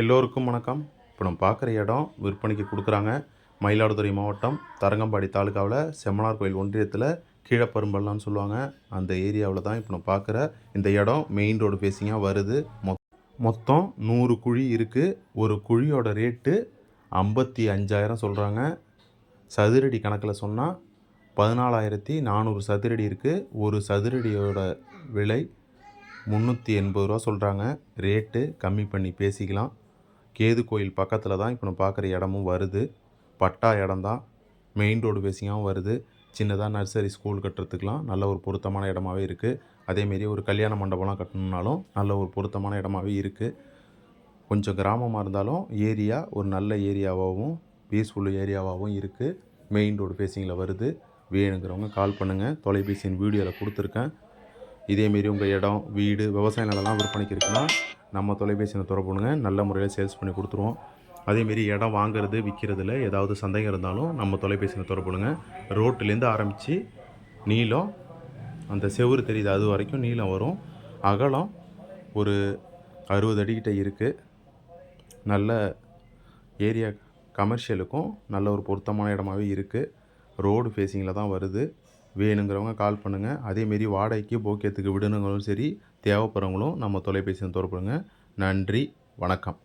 எல்லோருக்கும் வணக்கம். இப்போ நம்ம பார்க்குற இடம் விற்பனைக்கு கொடுக்குறாங்க. மயிலாடுதுறை மாவட்டம் தரங்கம்பாடி தாலுக்காவில் செம்மனார் கோயில் ஒன்றியத்தில் கீழப்பெரும்பள்ளம்னு சொல்லுவாங்க. அந்த ஏரியாவில் தான் இப்போ நம்ம பார்க்குற இந்த இடம். மெயின் ரோடு ஃபேஸிங்காக வருது. மொத் மொத்தம் நூறு குழி இருக்குது ஒரு குழியோட ரேட்டு ஐம்பத்தி அஞ்சாயிரம் சொல்கிறாங்க சதுரடி கணக்கில் சொன்னால் பதினாலாயிரத்தி நானூறு சதுரடி இருக்குது ஒரு சதுரடியோட விலை முந்நூற்றி எண்பது ரூபா சொல்கிறாங்க ரேட்டு கம்மி பண்ணி பேசிக்கலாம். கேது கோயில் பக்கத்தில் தான் இப்போ நம்ம பார்க்குற இடமும் வருது. பட்டா இடம் தான் மெயின் ரோடு பேசியாகவும் வருது. சின்னதாக நர்சரி ஸ்கூல் கட்டுறதுக்கெலாம் நல்ல ஒரு பொருத்தமான இடமாவே இருக்குது அதேமாரி ஒரு கல்யாண மண்டபம்லாம் கட்டணுன்னாலும் நல்ல ஒரு பொருத்தமான இடமாவே இருக்குது கொஞ்சம் கிராமமாக இருந்தாலும் ஏரியா ஒரு நல்ல ஏரியாவாகவும் பீஸ்ஃபுல் ஏரியாவாகவும் இருக்குது மெயின் ரோடு ஃபேஸிங்கில் வருது. வேணுங்கிறவங்க கால் பண்ணுங்கள் தொலைபேசியின் வீடியோவில் கொடுத்துருக்கேன். இதேமாரி உங்கள் இடம் வீடு விவசாய நிலம்லாம் விற்பனைக்கு இருக்குன்னா நம்ம தொலைபேசியில் தொடர்பு பண்ணுங்க நல்ல முறையில் சேல்ஸ் பண்ணி கொடுத்துருவோம். அதேமாரி இடம் வாங்குறது விற்கிறதுல ஏதாவது சந்தேகம் இருந்தாலும் நம்ம தொலைபேசியில் தொடர்பு பண்ணுங்க ரோட்டிலேருந்து ஆரம்பித்து நீளம் அந்த செவுரு தெரியுது அது வரைக்கும் நீளம் வரும். அகலம் ஒரு அறுபது அடிக்கிட்ட இருக்குது நல்ல ஏரியா கமர்ஷியலுக்கும் நல்ல ஒரு பொருத்தமான இடமாவே இருக்குது ரோடு ஃபேஸிங்கில் தான் வருது. வேணுங்கிறவங்க கால் பண்ணுங்கள் அதேமாரி வாடகைக்கு போக்கியத்துக்கு விடணுங்களும் சரி தேவைப்படுறவங்களும் நம்ம தொலைபேசியில் தொடர்புங்க நன்றி வணக்கம்.